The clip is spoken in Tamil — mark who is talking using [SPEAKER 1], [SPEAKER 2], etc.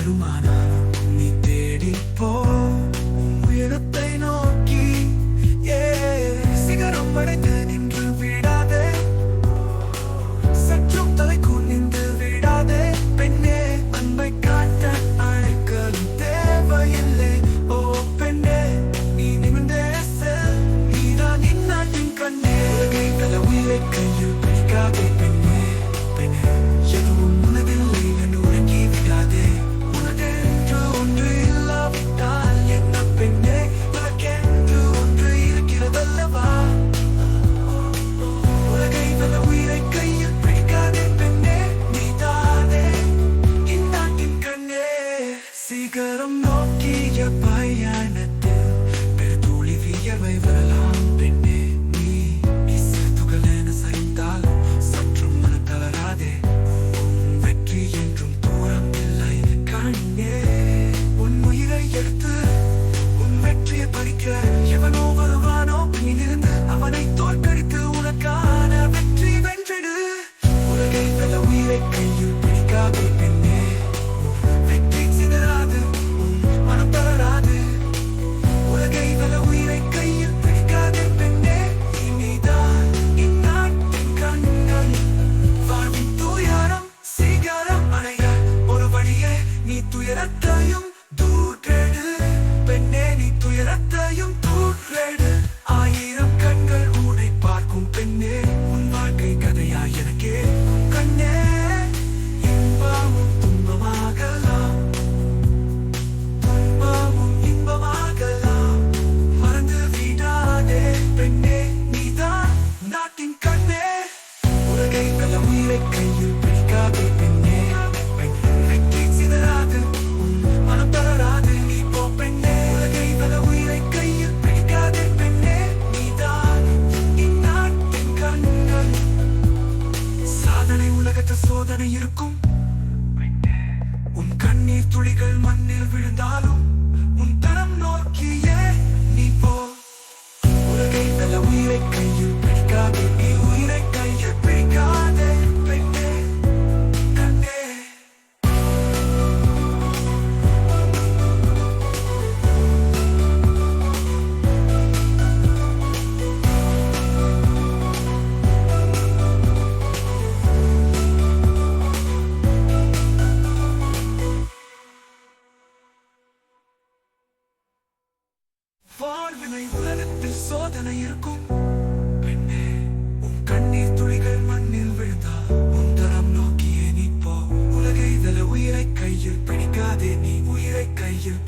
[SPEAKER 1] வருமானாலும் நீ தேடிப்போ உயரத்தை நோக்கி. ஏ சிகரம் படைத்த சிகரம் நோக்கிய பயணத்தில் பெருதுளி வியவை வரலாம். 的拥抱。சாதனை சோதனை இருக்கும். உன் கண்ணீர் துளிகள் மண்ணில் வாழ்வினை உலகத்தில் சோதனை இருக்கும். பெண்ணே உன் கண்ணீர் துளிகள் மண்ணில் விழுந்தால் உன் தரம் நோக்கியே நீ உலகை இதழ உயிரை கையில் பிடிக்காதே நீ உயிரை கையில்